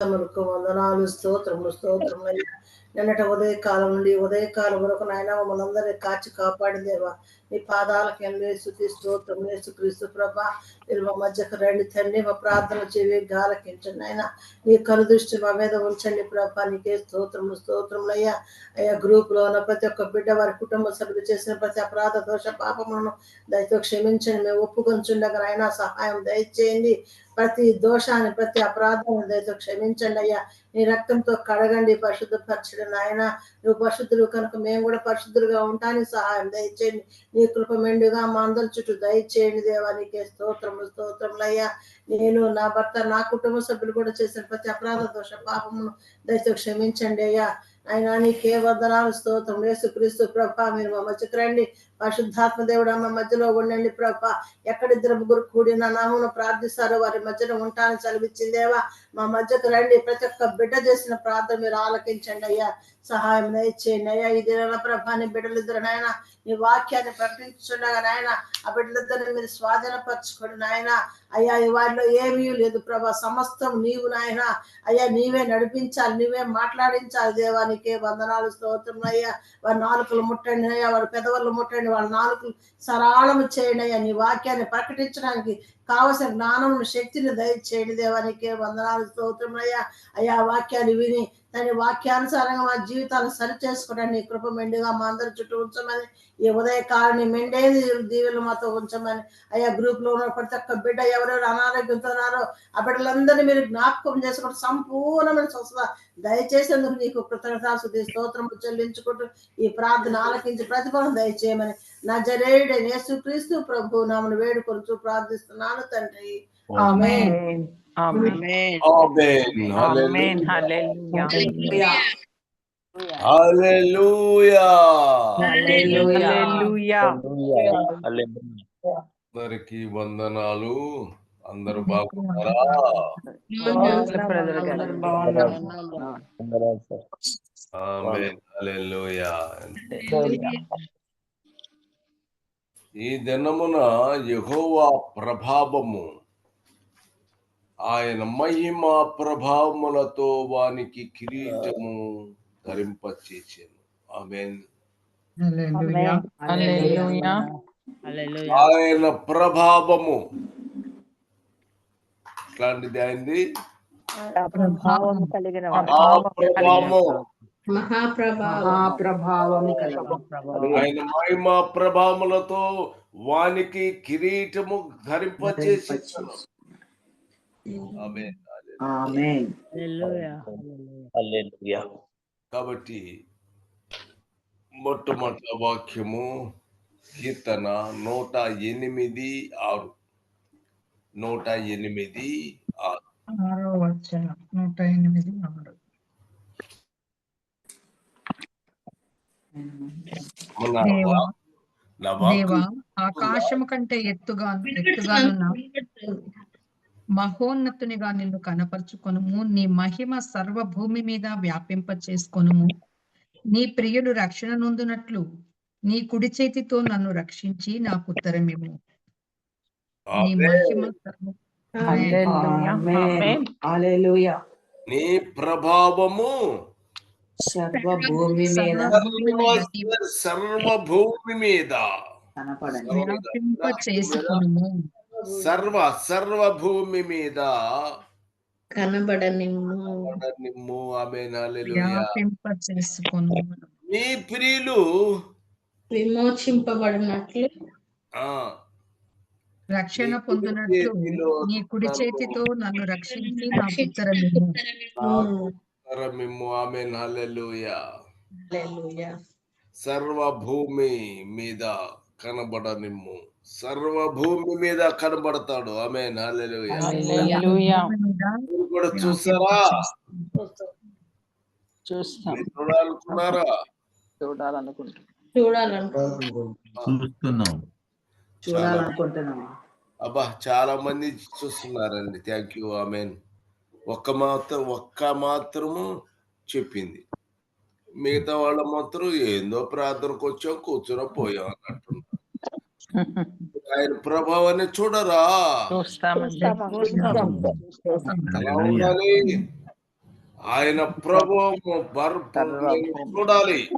తమకు వందనాలు స్తోత్రములు స్తోత్రములు నిన్నటి ఉదయకాలం నుండి ఉదయకాలం వరకు నాయన మనందరినీ కాచి కాపాడిందేవా నీ పాదాలకు ఎందు స్తోత్రం యేసు క్రీస్తు ప్రభా. మీరు మా మధ్యకు రండి తండ్రి మా ప్రార్థన చెవి గాలకించండి ఆయన నీ కనుదృష్టి మా మీద ఉంచండి ప్రభా. నీకే స్తోత్రము స్తోత్రములు అయ్యా. అయ్యా గ్రూప్లో ఉన్న ప్రతి ఒక్క బిడ్డ వారి కుటుంబ సభ్యులు చేసిన ప్రతి అపరాధ దోష పాపములను దయతో క్షమించండి. మేము ఒప్పుకొంచుండగా ఆయన సహాయం దయచేయండి. ప్రతి దోషాన్ని ప్రతి అపరాధాన్ని దయతో క్షమించండి అయ్యా. నీ రక్తంతో కడగండి పరిశుద్ధపరచండి నాయన. నువ్వు పరిశుద్ధులు కనుక మేము కూడా పరిశుద్ధులుగా ఉంటానికి సహాయం దయచేయండి. నీ కృప మెండుగా మా అందరి చుట్టూ దయచేయండి దేవానికి స్తోత్రములు స్తోత్రములు అయ్యా. నేను నా భర్త నా కుటుంబ సభ్యులు కూడా చేసిన ప్రతి అపరాధ దోష పాపమును దయతో క్షమించండి అయ్యా. ఆయన నీకే వందనాలు స్తోత్రం వేసు క్రీస్తు ప్రభ మీరు మా మధ్యకు రండి పరిశుద్ధాత్మదేవుడు మా మధ్యలో ఉండండి ప్రభ. ఎక్కడిద్దరు ముగ్గురు కూడిన నామును ప్రార్థిస్తారో వారి మధ్యన ఉంటానని చదివించిందేవా మా మధ్యకు రండి. ప్రతి ఒక్క బిడ్డ చేసిన ప్రార్థన మీరు ఆలకించండి అయ్యా. సహాయం దయచేయండి అయ్యా. ఈ దిన ప్రభాని బిడ్డలిద్దరు నాయన నీ వాక్యాన్ని ప్రకటించుండగా నాయన ఆ బిడ్డలిద్దరిని మీరు స్వాధీనపరచుకోండి నాయన. అయ్యా వారిలో ఏమీ లేదు ప్రభా. సమస్తం నీవు నాయన. అయ్యా నీవే నడిపించాలి నీవే మాట్లాడించాలి దేవానికి వందనాలు స్తోత్రం అయ్యా. వారి నాలుకలు ముట్టండి అయ్యా. వారి పెదవులు ముట్టండి. వాళ్ళ నాలుగు సరాళము చేయండి అనే నీ వాక్యాన్ని ప్రకటించడానికి కావలసిన జ్ఞానం శక్తిని దయచేయండి దేవానికి వందనాలు స్తోత్రములయ్యా. అయ్యా అయ్యా వాక్యాన్ని విని దాని వాక్యానుసారంగా మా జీవితాలు సరి చేసుకోవడానికి నీ కృప మెండుగా మా అందరి చుట్టూ ఉంచమని ఈ ఉదయకాలని మెండేది దీవెలు మాతో ఉంచమని. అయ్యా గ్రూప్లో ఉన్న ప్రతి ఒక్క బిడ్డ ఎవరెవరు అనారోగ్యంతో ఉన్నారో ఆ బిడ్డలందరినీ మీరు జ్ఞాపకం చేసుకుంటూ సంపూర్ణమైన స్వస్థత దయచేసేందుకు నీకు కృతజ్ఞత స్తోత్రం చెల్లించుకుంటూ ఈ ప్రార్థన ఆలకించి ప్రతిఫలం దయచేయమని నా జరేయుడ యేసుక్రీస్తు ప్రభు నామను వేడుకొలుచు ప్రార్థిస్తున్నాను తండ్రి ఆమేన్. Amen. Amen. Hallelujah. Hallelujah. Hallelujah. Hallelujah. అందరికి వందనాలు అందరూ బాగున్నారా. ఆమేన్ హల్లెలూయా ఈ దినమున యెహోవా ప్రభావము ఆయన మహిమ ప్రభావములతో వానికి కిరీటము ధరింపచేసాను ఆమెన్. Hallelujah. ఆయన ప్రభావము. ఇట్లాంటిది అయింది ప్రభావం కలిగిన ఆ ప్రభావము. మహాప్రభావము ఆయన మహిమ ప్రభావములతో వానికి కిరీటము ఆమేన్. కాబట్టి మొట్టమొదటి వాక్యము కీర్తన నూట ఎనిమిది ఆరు. నూట ఎనిమిది ఆరు. ఆరో వచ్చిన నూట ఎనిమిది ఆరు. దేవా ఆకాశము కంటే ఎత్తుగా ఎత్తుగానున్న మహోన్నతునిగా నిన్ను కనపరుచుకొనుము. నీ మహిమ సర్వ భూమి మీద వ్యాపింప చేసుకొనుము నీ ప్రియుడు రక్షణ నొందునట్లు నీ కుడి చేతితో నన్ను రక్షించి నాకు ఉత్తరమిమ్ము నీ. మహిమ నీ ప్రభావము సర్వభూమి మీద. నీ సర్వభూమి మీద సర్వ సర్వభూమి మీద కనబడనిమ్ము. నీ ప్రియులు విమోచింపబడినట్లు. ఆ. రక్షణ పొందినట్లు. నీ కుడి చేతితో నన్ను రక్షించి నాకు ఉత్తరమిమ్ము మిమ్ము ఆమె హల్లెలూయా హల్లెలూయా సర్వభూమి మీద కనబడనిమ్ము సర్వభూమి మీద కనబడతాడు ఆమె కూడా చూసారా? చూడాలనుకున్నారా? చూడాలనుకుంటున్నాం. చూడాలనుకో చూస్తున్నాం. చూడాలనుకుంటున్నాము అబ్బా చాలా మంది చూస్తున్నారండి. థ్యాంక్ యూ ఆమెన్ ఒక్క మాత్రం ఒక్క మాత్రము చెప్పింది. మిగతా వాళ్ళ మాత్రం ఏందో ప్రార్థనకు వచ్చాం కూర్చుని పోయాం అన్నట్టున్నారు ఆయన ప్రభావాన్ని చూడరా? ఉండాలి. ఆయన నేను చూడాలి.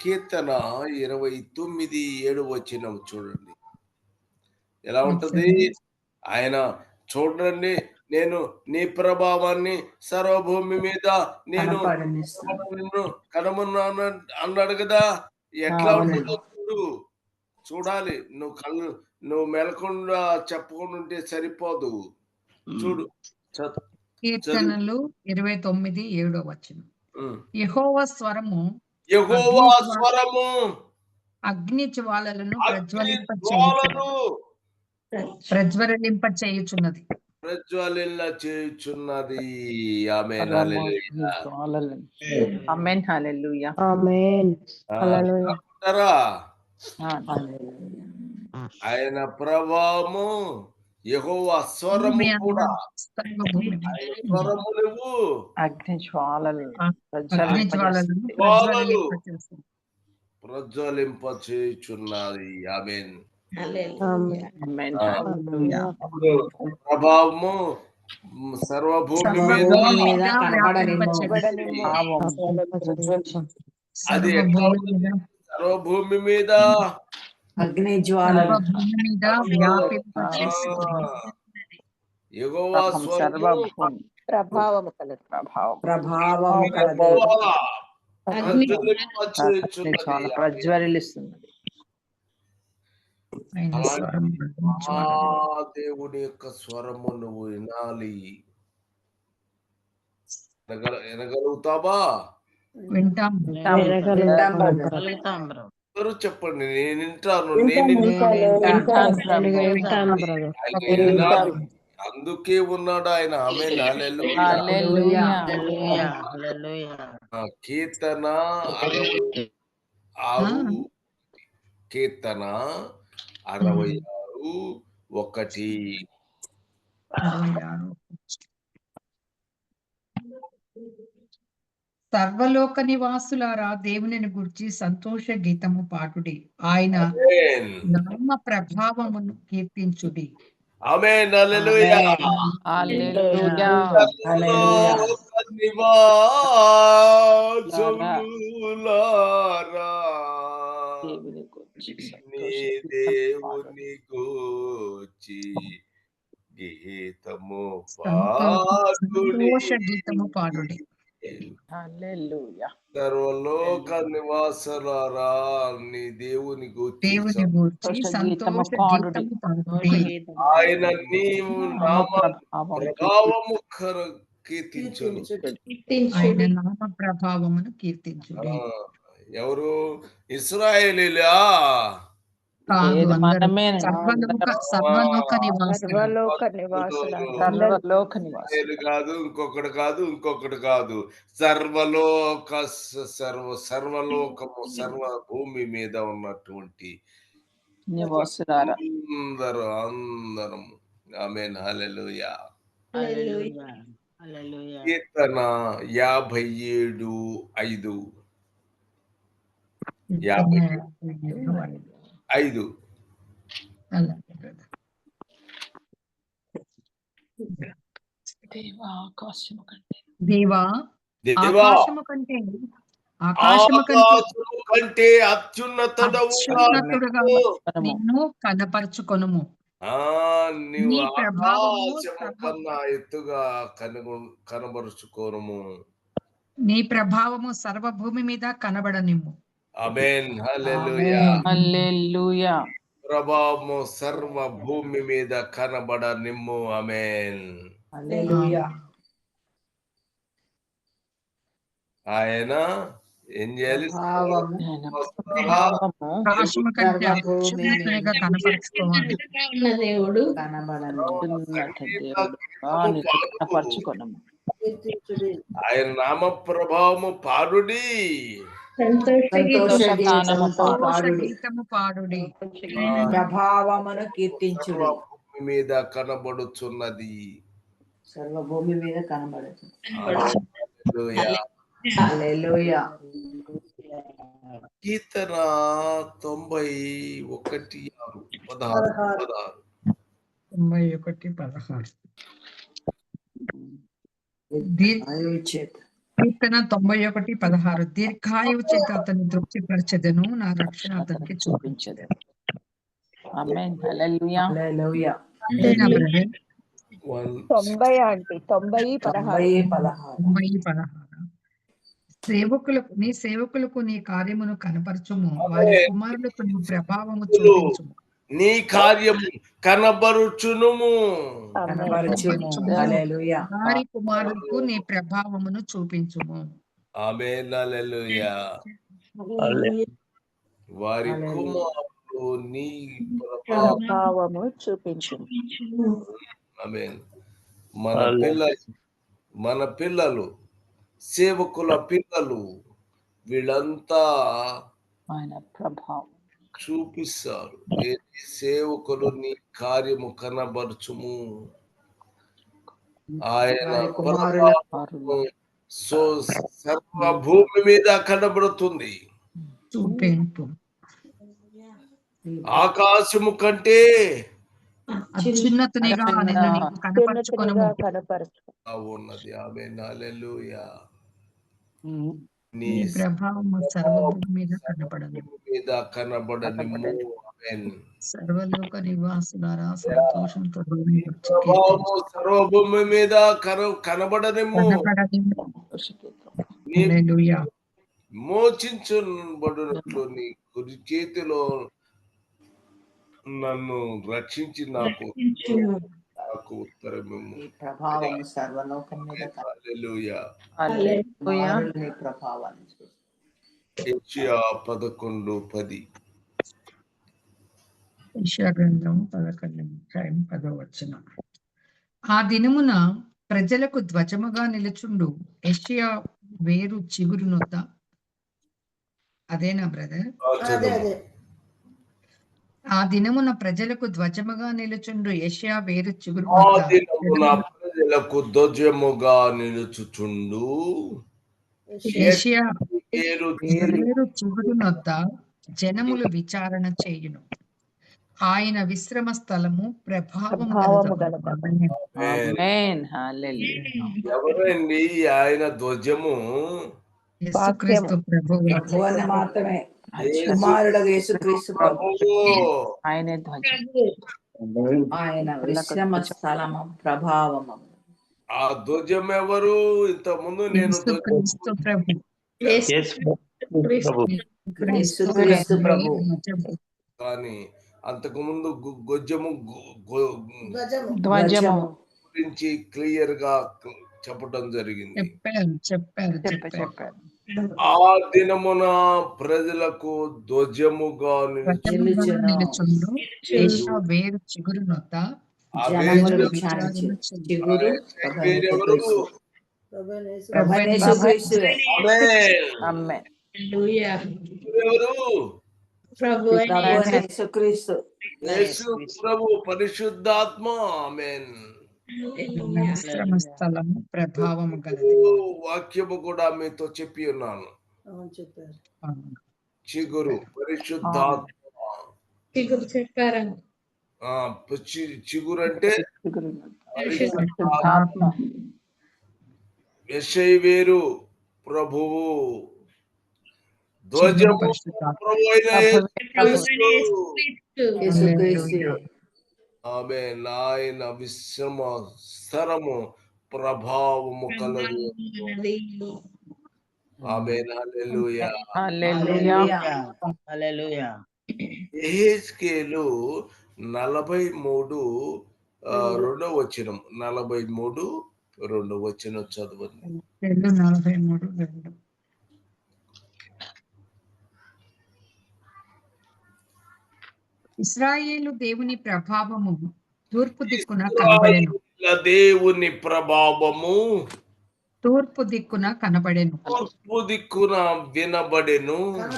కీర్తన ఇరవై తొమ్మిది ఏడు వచ్చిన చూడండి. ఎలా ఉంటది? ఆయన చూడండి నేను నీ ప్రభావాన్ని సర్వభూమి మీద నేను నిన్ను కనుమన్నాను అన్నాడు కదా. ఎట్లా. ఉంటుందో చూడు. చూడాలి. నువ్వు కళ్ళు నువ్వు మెలకుండా చెప్పకుండా ఉంటే సరిపోదు చూడు. చదువు. కీర్తనలు ఇరవై తొమ్మిది ఏడో వచ్చిన. యెహోవా స్వరము యెహోవా స్వరము అగ్ని జ్వాలలను ప్రజ్వలింప ప్రజ్వలింప చేయుచున్నది. ప్రజ్వలిల్ల చేయుచున్నది. ఆమె అమెన్ హల్లెలూయా. అంటారా ఆయన ప్రభావము యెహోవా స్వరము కూడా. స్వరము అగ్ని జ్వాలలు. ప్రజ్వలింప ప్రజ్వలింప చేయుచున్నది. ఆమెన్. ప్రభావము సర్వభూమి మీద అది ఎట్లా సర్వభూమి మీద సర్వభూమి మీద. అగ్ని జ్వాలలు సర్వభూమి ప్రభావము కలదు. ప్రభావం. ప్రభావం కలదు. యెహోవా అగ్ని ప్రజ్వలింప అగ్ని చేయుచున్నది. జ్వాల ప్రజ్వలిస్తున్నది ఆయన స్వరం అగ్ని ఆ జ్వాలలు. దేవుని యొక్క స్వరము నువ్వు వినాలి. వినగల- వినగలుగుతావా? అందరూ చెప్పండి నేను వింటాను నేను. అందుకే ఉన్నాడు ఆయన. ఆమె హల్లెలూయా. హల్లెలూయా. కీర్తన కీర్తన అరవై ఆరు ఒకటి సర్వలోక నివాసులారా దేవునిని గుర్చి సంతోష గీతము పాటుడి ఆయన ఆమేన్. నామ ప్రభావమును కీర్తించుడి. ఆమేన్. దేవుని గూర్చి గీతము గీతము పాడుడి. హల్లెలూయా. సర్వలోక నివాసులారా నీ దేవుని ఆయన నీవు నామ ప్రభావం ప్రభావము కర- కీర్తించును. ఆయన కీర్తించుడి. నామ ప్రభావమును కీర్తించుడి. ఆ, ఎవరు? ఇస్రాయేలీలా? కాదు ఇంకొకటి కాదు ఇంకొకటి కాదు సర్వలోక సర్వ సర్వలోకము సర్వ భూమి మీద ఉన్నటువంటి అందరూ అందరం ఆమెన్. హల్లెలూయా. హల్లెలూయా. హల్లెలూయా. కీర్తన యాభై ఏడు ఐదు. యాభై ఐదు. దేవా ఆకాశము కంటే. దేవా దేవా. ఆకాశము కంటే. ఆకాశము. నిన్ను కనపరుచుకొనుము. నీవు ఆకాశము కన్నా ఎత్తుగా కనుగొ కనబరుచుకోరము నీ ప్రభావము సర్వభూమి మీద కనబడనిమ్ము. అమెన్ హల్లెలూయా. హల్లెలూయా. ప్రభావము సర్వ భూమి మీద కనబడ నిమ్ము అమెన్ హల్లెలూయా. ఆయన ఏం చేయాలి? దేవుడు ఆయన నామ ప్రభావము పాడుడి. ప్రభావమును కీర్తించుడి మీద కనబడుచున్నది సర్వభూమి మీద కనబడదు. హల్లెలూయా. హల్లెలూయా. కీర్తన తొంభై ఒకటి ఆరు. పదహారు. పదహారు. తొంభై ఒకటి పదహారు. చేత. కీర్తన తొంభై ఒకటి పదహారు దీర్ఘాయువు చేత అతన్ని తృప్తిపరచదను. నా రక్షణ అతనికి చూపించదు ఆమేన్ హల్లెలూయా హల్లెలూయా అంతేనా బ్రదర్? వన్ తొంభై ఆంటీ తొంభై పదహారు. తొంభై పదహారు. తొంభై పదహారు. సేవకులకు నీ సేవకులకు నీ కార్యమును కనపరచుము. వారి కుమారులకు నీ ప్రభావము చూపించుము. నీ కార్యము కనబరుచునుము. వారి కుమారులకు నీ ప్రభావమును చూపించుము. ఆమె వారి. కుమారులు నీ ప్రభావం ప్రభావము చూపించు ఆమేన్. మన పిల్లలు మన పిల్లలు సేవకుల పిల్లలు వీళ్ళంతా ఆయన ప్రభావం. చూపిస్తారు. ఏ సేవకులు నీ కార్యము కనబరచుము ఆయన సో సర్వ భూమి మీద కనబడుతుంది. చూపింపు. ఆకాశము కంటే ఉన్నది. ఆమె నాలెలుయా. నీ సర్వభూమి మీద కనపడదు మీద కనబడనిమ్ము. ఆమేన్. సర్వలోక నివాసులారా సంతోషంతో భూమిని వచ్చి ప్రభావము సర్వభూమి మీద కన కనబడనిమ్ము. కనపడనిమ్ము. నీ హల్లెలూయా. మోచించబడినట్లు నీ కుడి చేతిలో నన్ను రక్షించి నాకు నాకు ఉత్తరమిమ్ము నీ ప్రభావం సర్వలోకం మీద హల్లెలూయా హల్లెలూయా కుమారులు నీ ప్రభావాన్ని చూస్తారు. యెషయా పదకొండు పది. యెషయా గ్రంథం వచనం. ఆ దినమున ప్రజలకు ధ్వజముగా నిలుచుండు యెషయా వేరు చిగురు నొద్ద. అదేనా బ్రదర్? అదే. అదే. ఆ దినమున ప్రజలకు ధ్వజముగా నిలుచుండు యెషయా వేరు చిగురు ఆ దినమున ప్రజలకు ధ్వజముగా నిలుచుచుండు. యెషయా వేరు చిగురు నొద్ద జనములు విచారణ చేయును. ఆయన విశ్రమ స్థలము ప్రభావము ప్రభావము గలదు. గలదు. ఆమేన్ హల్లెలూయా ఎవరండి? ఆయన ధ్వజము ప్రభువు మాత్రమే. యేసుక్రీస్తు ఆయనే ధ్వజం. ఆయన విశ్రమ స్థలము ప్రభావము. ఆ ధ్వజం ఎవరు ఇంత ముందు నేను కానీ అంతకు ముందు గొజ్జము ధ్వజము. గురించి క్లియర్గా చెప్పడం జరిగింది. చెప్పారు చెప్పారు చెప్ప చెప్పారు. చెప్పారు. ఆ దినమున ప్రజలకు ధ్వజముగా వేరు చిగురు ప్రభు పరిశుద్ధాత్మ. ఆమేన్. స్థలము ప్రభావము గలది. వాక్యము కూడా మీతో చెప్పి ఉన్నాను. చిగురు పరిశుద్ధాత్మ. ఆ, చి- చిగురు అంటే యశై వేరు ప్రభువు. ధ్వజము ప్రభు అయిన ఆమె నాయన విశ్రమ స్థరము ప్రభావము కలదు. ఆమె హల్లెలూయా. హల్లెలూయా. ఎహెచ్కేలు నలభై మూడు రెండో వచనం. నలభై మూడు రెండో వచనం చదవండి. రెండు నలభై మూడు రెండు. ఇస్రాయేలు దేవుని ప్రభావము తూర్పు దిక్కున కనబడెను. దేవుని ప్రభావము. తూర్పు దిక్కున కనబడెను. తూర్పు దిక్కున వినబడెను.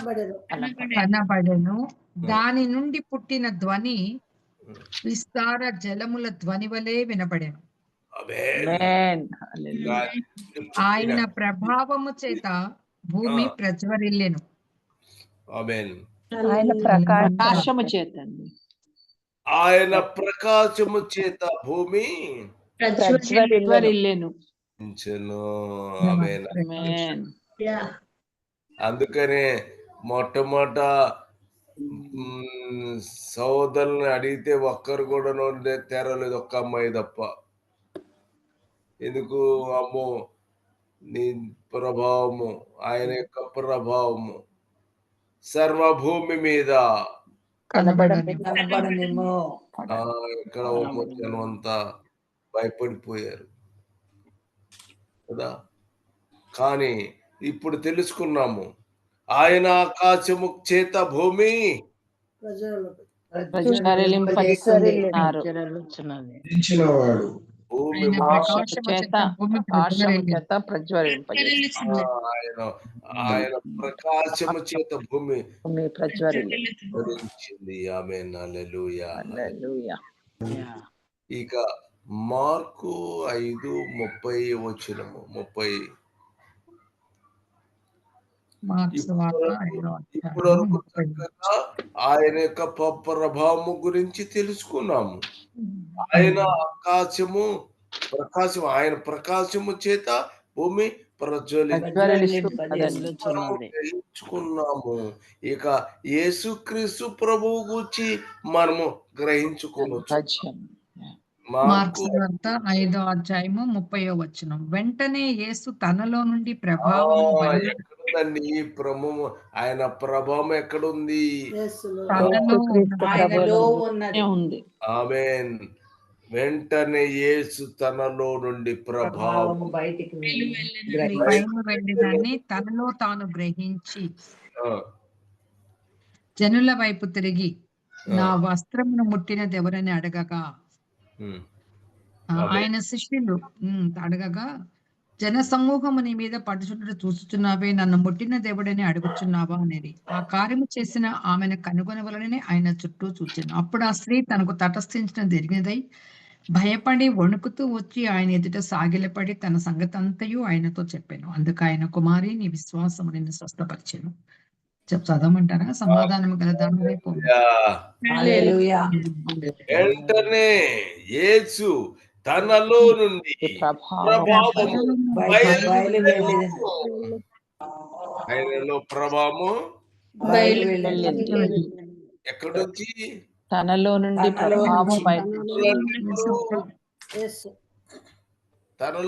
కనబడెను. దాని నుండి పుట్టిన ధ్వని విస్తార జలముల ధ్వని వలె వినబడెను. ఆమేన్. ఆమేన్. హల్లెలూయా. ఆయన ప్రభావము చేత భూమి. ప్రజ్వరిల్లెను. ఆమేన్. ఆయన ప్రకాశం ప్రకాశము చేతండి. ఆయన ప్రకాశము చేత భూమి. అందుకనే మొట్టమొదట మ్, సోదరుల్ని అడిగితే ఒక్కరు కూడా నోరు తెరలేదు ఒక్క అమ్మాయి తప్ప. ఎందుకు? అమ్మో నీ ప్రభావము ఆయన యొక్క ప్రభావము. సర్వభూమి మీద కనబడని కనబడనేమో ఆ, ఇక్కడ జనం అంతా భయపడిపోయారు. కదా? కానీ ఇప్పుడు తెలుసుకున్నాము. ఆయన ఆకాశము చేత భూమి. ఇచ్చినవాడు భూమి చేత ఆయన ఆయన ప్రకాశము చేత భూమి ధరించింది ఆమె హల్లెలూయా. హల్లెలూయా. ఇక మార్కు ఐదు ముప్పై వచ్చినము ముప్పై ఇప్పుడు ఆయన యొక్క ప- ప్రభావము గురించి తెలుసుకున్నాము. ఆయన ఆకాశము ప్రకాశం ఆయన ప్రకాశము చేత భూమి ప్రజ్వలి ప్రజ్వలిస్తూ మనము గ్రహించుకున్నాము ఇక యేసుక్రీస్తు ప్రభువు గురించి మనము గ్రహించుకోవచ్చు. ఐదో అధ్యాయము ముప్పయో వచనం. వెంటనే యేసు తనలో నుండి బయలు ఎక్కడుందండి? ప్రభావం ఆయన ప్రభావం ఎక్కడుంది? యేసులో తనలో ఆయనలో ఉన్నది. ఉంది. ఆమెన్. వెంటనే యేసు తనలో నుండి ప్రభావం బయటికి తనలో తాను గ్రహించి జనుల వైపు తిరిగి నా వస్త్రమును ముట్టినది ఎవరని అడగగా. ఆయన శిష్యులు అడగగా జన సమూహము నీ మీద పడుచుంటే చూస్తున్నావే నన్ను ముట్టిన దేవుడని అడుగుచున్నావా? అనేది. ఆ కార్యము చేసిన ఆమెను కనుగొనవలనని ఆయన చుట్టూ చూచాను. అప్పుడు ఆ స్త్రీ తనకు తటస్థించిన జరిగినదై భయపడి వణుకుతూ వచ్చి ఆయన ఎదుట సాగిలపడి తన సంగతి అంతయు ఆయనతో చెప్పాను. అందుకు ఆయన కుమారి నీ విశ్వాసము నిన్ను స్వస్థపరిచాను. చెప్ చదవమంటారా? సమాధానం గల వెంటనే యేసు తనలో నుండి ఈ ప్రభావం ప్రభావము బయలు బయలు వెళ్ళింది ఆయనలో ప్రభావము బయలు వెళ్ళింది ఎక్కడొచ్చి? తనలో నుండి తనలో ప్రభావం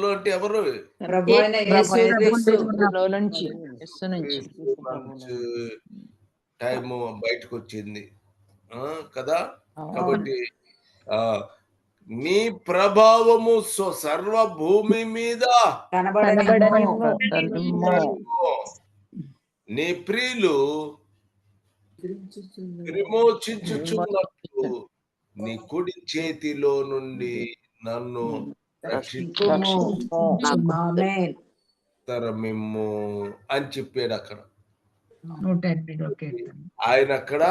అంటే ఎవరు? నుంచి టైము బయటకు వచ్చింది. ఆ, కదా. కాబట్టి ఆ నీ ప్రభావము స్వ- సర్వ భూమి మీద. నీ ప్రియులు విమోచించుచున్నప్పుడు నీ కుడి చేతిలో నుండి నన్ను రక్షించరమిమ్ము అని చెప్పాడు అక్కడ. ఆయన అక్కడ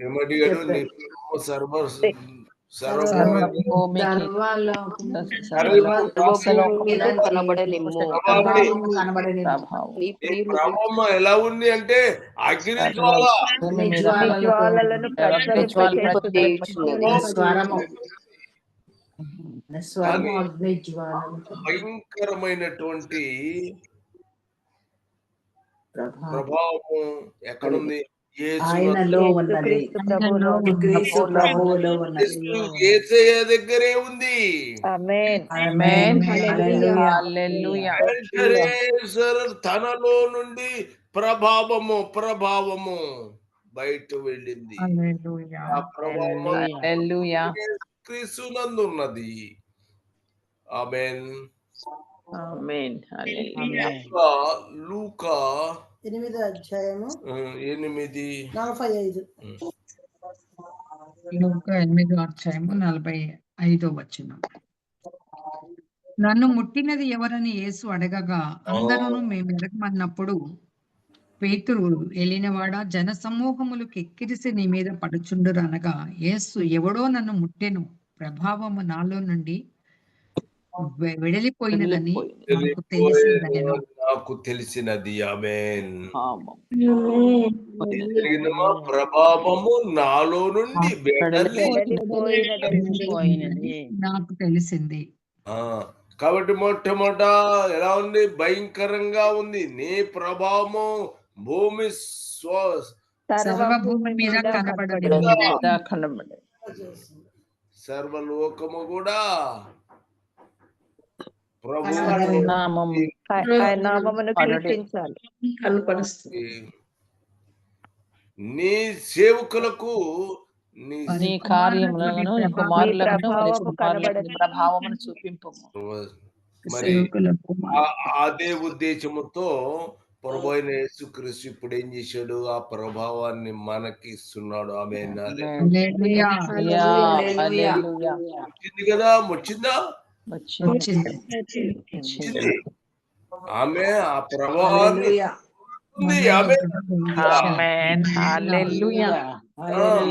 ఏమడిగాడు నీ సర్వ ప్రభావం. ఎలా ఉంది అంటే అగ్ని భయంకరమైనటువంటి ప్రభావం ఎక్కడుంది? ఆయనలో ఉన్నది. యేసయ్య దగ్గరే ఉంది. ఆమేన్. Amen. హల్లెలూయా. హల్లెలూయా. వెంటనే సర్ తనలో నుండి ప్రభావము ప్రభావము బయట వెళ్ళింది. హల్లెలూయా. ఆ హల్లెలూయా. క్రీస్తునందున్నది ఆమెన్. ఆమేన్. హల్లెలూయా. లూకా లూకా ఎనిమిదో అధ్యాయము ఎనిమిది. నలభై ఐదు. ఎనిమిదో అధ్యాయము నలభై ఐదో వచనం. నన్ను ముట్టినది ఎవరని యేసు అడగగా అందరూ మేము ఎరగమన్నప్పుడు పేతురు వెళ్ళినవాడా జన సమూహములు కెక్కిరిసి నీ మీద పడుచుండురు అనగా యేసు ఎవడో నన్ను ముట్టెను. ప్రభావము నాలో నుండి వెడలిపోయినదని నాకు తెలిసినది. ఆమెన్. ప్రభావము నాలో నుండి నాకు తెలిసింది. ఆ, కాబట్టి మొట్టమొదట ఎలా ఉంది? భయంకరంగా ఉంది. నీ ప్రభావము భూమి సర్వభూమి మీద కనబడదు. సర్వలోకము కూడా ప్రభు నామము ఆయన నామమును కనబడే. కీర్తించాలి కనపరుస్తుంది. నీ సేవకులకు నీ కార్యములను ప్రభావమును చూపింపు మరి అదే ఉద్దేశముతో ప్రభు అయిన యేసుక్రీస్తు ఇప్పుడు ఏం చేశాడు? ఆ ప్రభావాన్ని మనకి ఇస్తున్నాడు ఆమె హల్లెలూయా. వచ్చింది కదా? వచ్చిందా వచ్చింది. ఆమె ఆ ప్రభావాన్ని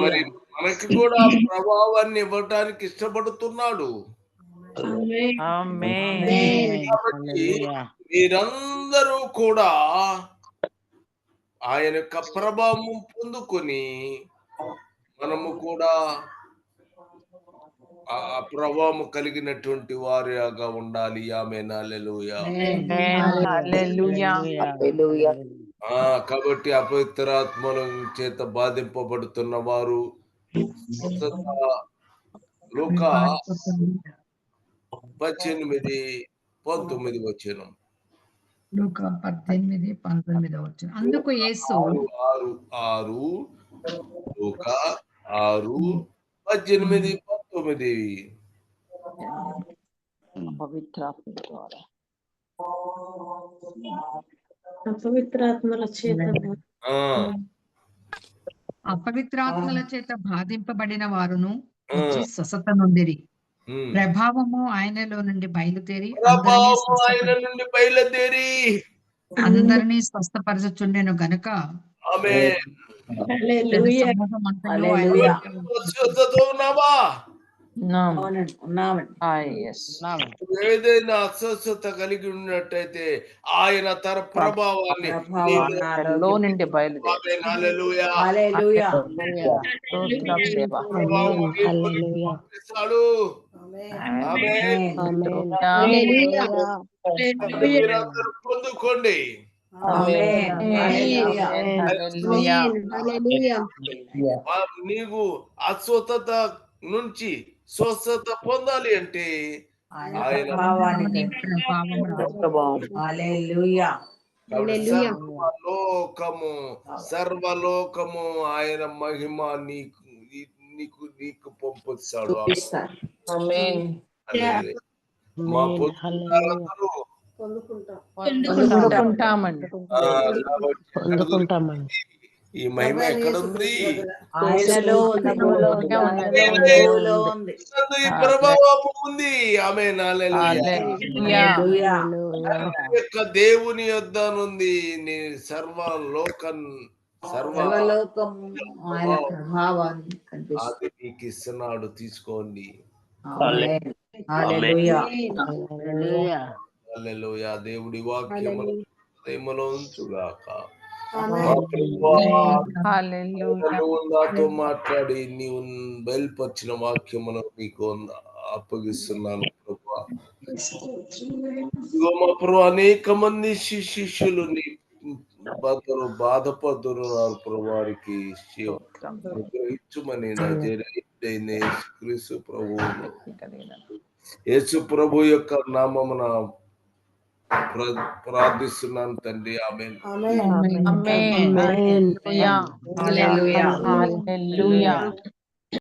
మరి మనకి కూడా ఆ ప్రభావాన్ని ఇవ్వటానికి ఇష్టపడుతున్నాడు. కాబట్టి మీరందరూ కూడా ఆయన యొక్క ప్రభావం పొందుకొని మనము కూడా ఆ ప్రభావం కలిగినటువంటి వారిగా ఉండాలి. ఆ కాబట్టి అపవిత్రాత్మల చేత బాధింపబడుతున్న వారు లోక పద్దెనిమిది పంతొమ్మిది వచ్చాను లూకా పద్దెనిమిది పంతొమ్మిది వచ్చిన అందుకు యేసు ఆరు ఆరు ఆరు పద్దెనిమిది పంతొమ్మిది పవిత్రాత్మ ద్వారా పవిత్రాత్మల చేత ఆ. అపవిత్రాత్మల చేత బాధింపబడిన వారును నొందిరి. ఉమ్. ప్రభావము ఆయనలో నుండి బయలుదేరి ఆయన నుండి బయలుదేరి. అందరినీ స్వస్థపరచుచుండెను గనుక. ఆమె ఉన్నావా? ఏదైనా అస్వస్థత కలిగి ఉన్నట్టయితే ఆయన తన ప్రభావాన్ని నీకు పొందుకోండి. నీవు అస్వస్థత నుంచి స్వస్థత పొందాలి అంటే కాబట్టి సర్వలోకము ఆయన మహిమ నీకు నీకు నీకు పంపిస్తాడు. మా పొందుకుంటాం. పొందుకుంటామండి. ఈ మహిమ ఎక్కడ ఉంది ఉంది ప్రభువులో ఉంది. ఈ ప్రభావం ఉంది. ఆమె హల్లెలూయా. హల్లెలూయా. యొక్క దేవుని యొద్ద నుండి నీ సర్వలోకం అది నీకు ఇస్తున్నాడు. తీసుకోండి. ఆమేన్. హల్లెలూయా. హల్లెలూయా. దేవుడి వాక్యములు ఉంచుగాక. నాతో మాట్లాడి నీవు బయలుపరిచిన వాక్యమును నీకు అప్పగిస్తున్నాను ప్రభా. మా ప్రభు అనేక మంది శిష్యులు నీ బతులు బాధపడుతున్నారు ప్రభు వారికి గ్రహించుమని నా జరైన యేసుక్రీస్తు ప్రభువును. యేసు ప్రభు యొక్క నామమున ప్ర- ప్రార్థిస్తున్నాను తండ్రి ఆమె ఆమేన్ ఆమేన్. హల్లెలూయా. హల్లెలూయా హల్లెలూయా.